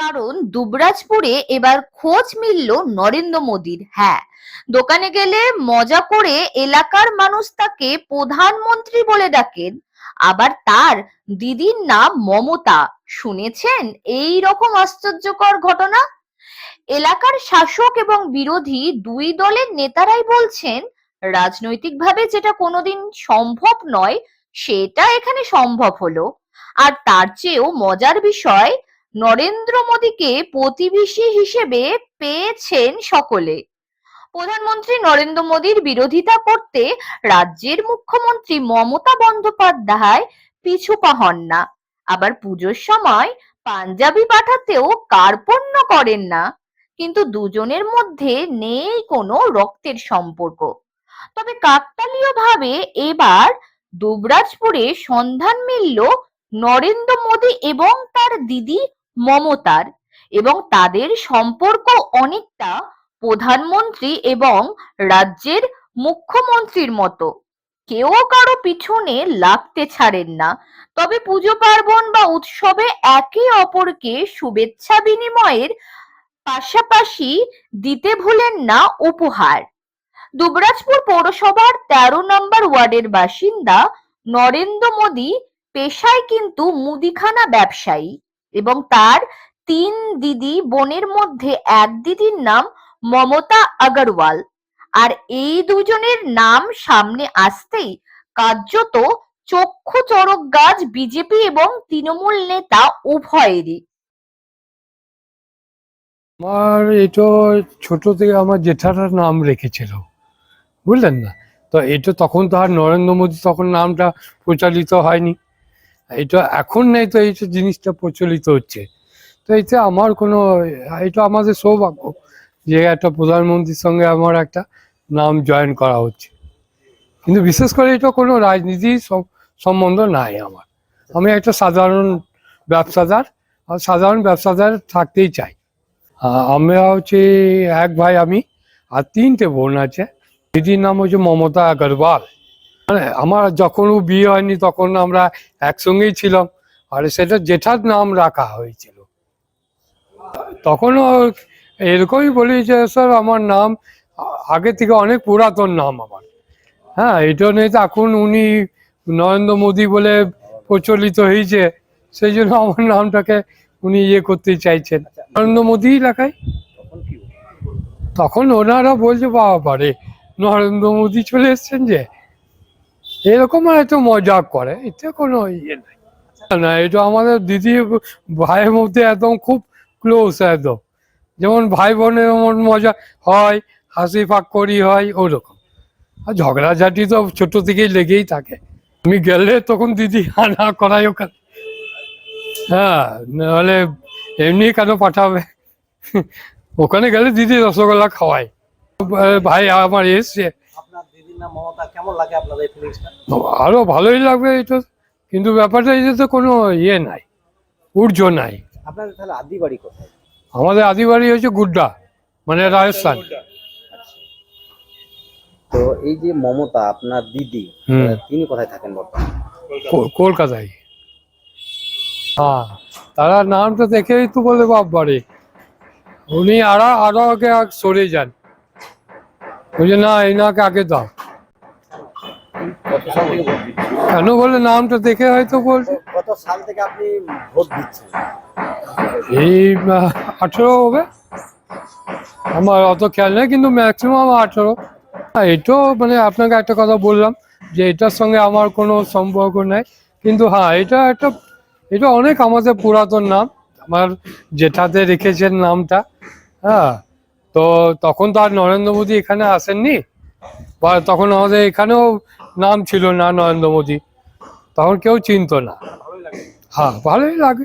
কারণ দুবরাজপুরে এবার খোঁজ মিলল নরেন্দ্র মোদীর। হ্যাঁ দোকানে গেলে মজা করে এলাকার মানুষ তাকে প্রধানমন্ত্রী বলে ডাকেন, আবার তার দিদির নাম মমতা। শুনেছেন এই রকম আশ্চর্যকর ঘটনা? এলাকার শাসক এবং বিরোধী দুই দলের নেতারাই বলছেন, রাজনৈতিকভাবে যেটা কোনোদিন সম্ভব নয়, সেটা এখানে সম্ভব হলো। আর তার চেয়েও মজার বিষয় নরেন্দ্র মোদীকে প্রতিবেশী হিসেবে পেয়েছেন সকলে। প্রধানমন্ত্রী নরেন্দ্র মোদীর বিরোধিতা করতে রাজ্যের মুখ্যমন্ত্রী মমতা বন্দ্যোপাধ্যায় পিছু পা হন না। আবার পুজোর সময় পাঞ্জাবি পাঠাতেও কার্পণ্য করেন না। কিন্তু দুজনের মধ্যে নেই কোনো রক্তের সম্পর্ক। তবে কাকতালীয় ভাবে এবার দুবরাজপুরে সন্ধান মিলল নরেন্দ্র মোদী এবং তার দিদি মমতার এবং তাদের সম্পর্ক অনেকটা প্রধানমন্ত্রী এবং রাজ্যের মুখ্যমন্ত্রীর মতো। কেউ কারও পিছনে লাগতে ছাড়েন না। তবে পুজো পার্বণ বা উৎসবে একে অপরকে শুভেচ্ছা বিনিময়ের পাশাপাশি দিতে ভুলেন না উপহার। দুবরাজপুর পৌরসভার তেরো নম্বর ওয়ার্ডের বাসিন্দা নরেন্দ্র মোদী পেশায় কিন্তু মুদিখানা ব্যবসায়ী। এবং তার তিন দিদি বোনের মধ্যে এক দিদির নাম মমতা আগরওয়াল। আর এই দুজনের নাম সামনে আসতেই কার্যত চক্ষু চড়ক গাছ বিজেপি এবং তৃণমূল নেতা উভয়েরই। আমার এটা ছোট থেকে আমার জেঠাটার নাম রেখেছিল, বুঝলেন না? তো এটা তখন তো আর নরেন্দ্র মোদী তখন নামটা প্রচলিত হয়নি। এটা এখন নেই তো এই জিনিসটা প্রচলিত হচ্ছে। তো এতে আমার কোনো এটা আমাদের সৌভাগ্য যে একটা প্রধানমন্ত্রীর সঙ্গে আমার একটা নাম জয়েন করা হচ্ছে। কিন্তু বিশেষ করে এটা কোনো রাজনীতি সম- সম্বন্ধ নাই আমার। আমি একটা সাধারণ ব্যবসাদার, আর সাধারণ ব্যবসাদার থাকতেই চাই। আমরা হচ্ছে এক ভাই আমি, আর তিনটে বোন আছে। দিদির নাম হচ্ছে মমতা আগরওয়াল মানে আমার যখন ও বিয়ে হয়নি তখন আমরা একসঙ্গেই ছিলাম। আর সেটা জেঠার নাম রাখা হয়েছিল। তখনও এরকমই বলি যে, স্যার, আমার নাম আগে থেকে অনেক পুরাতন নাম আমার। হ্যাঁ এটা নিয়ে এখন উনি নরেন্দ্র মোদী বলে প্রচলিত হয়েছে। সেই জন্য আমার নামটাকে উনি ইয়ে করতে চাইছেন। নরেন্দ্র মোদী এলাকায় তখন ওনারা বলছে বাবা পারে নরেন্দ্র মোদী চলে এসছেন যে? এরকম একটু মজাক করে এতে কোনো ইয়ে নাই। না এটা আমাদের দিদি ভাইয়ের মধ্যে একদম খুব ক্লোজ একদম। যেমন ভাই বোনের মজা হয় হাসি ফাঁক করি হয় ওরকম। আর ঝগড়াঝাটি তো ছোট থেকেই লেগেই থাকে। আমি গেলে তখন দিদি আনা করাই ওখানে। হ্যাঁ নাহলে এমনি কেন পাঠাবে? ওখানে গেলে দিদি রসগোল্লা খাওয়ায়। ভাই আমার এসছে। আপনার মমতা কেমন লাগে আপনাদের এই ফিলিংসটা আরও ভালোই লাগবে এটা কিন্তু ব্যাপারটা এতে তো কোনো ইয়ে নাই ঊর্ধ্ব নাই। আপনাদের তাহলে আদি বাড়ি কোথায়? আমাদের আদিবাড়ি হচ্ছে গুড্ডা মানে রাজস্থান। তো এই যে মমতা আপনার দিদি তিনি কোথায় থাকেন বর্তমানে? কলকাতায়। হ্যাঁ তারা নামটা দেখেই তো বলে বাপ বাড়ি। উনি আরও আরও আগে সরে যান। বলছে না এনাকে আগে দাও কত সাল থেকে ভোট দিচ্ছেন কেন বলে নামটা দেখে হয়তো বলছে। কত সাল থেকে আপনি ভোট দিচ্ছেন? এই আঠেরো হবে। আমার অত খেয়াল নেই কিন্তু ম্যাক্সিমাম আঠেরো। এটাও মানে আপনাকে একটা কথা বললাম যে এটার সঙ্গে আমার কোনো সম্পর্ক নেই। কিন্তু হ্যাঁ এটা একটা এটা অনেক আমাদের পুরাতন নাম। আমার জেঠাতে রেখেছেন নামটা। হ্যাঁ তো তখন তো আর নরেন্দ্র মোদী এখানে আসেননি। বা তখন আমাদের এখানেও নাম ছিল না নরেন্দ্র মোদী। তখন কেউ চিনত না। হ্যাঁ ভালোই লাগে।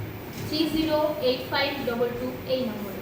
three zero eight five double two এই নম্বরে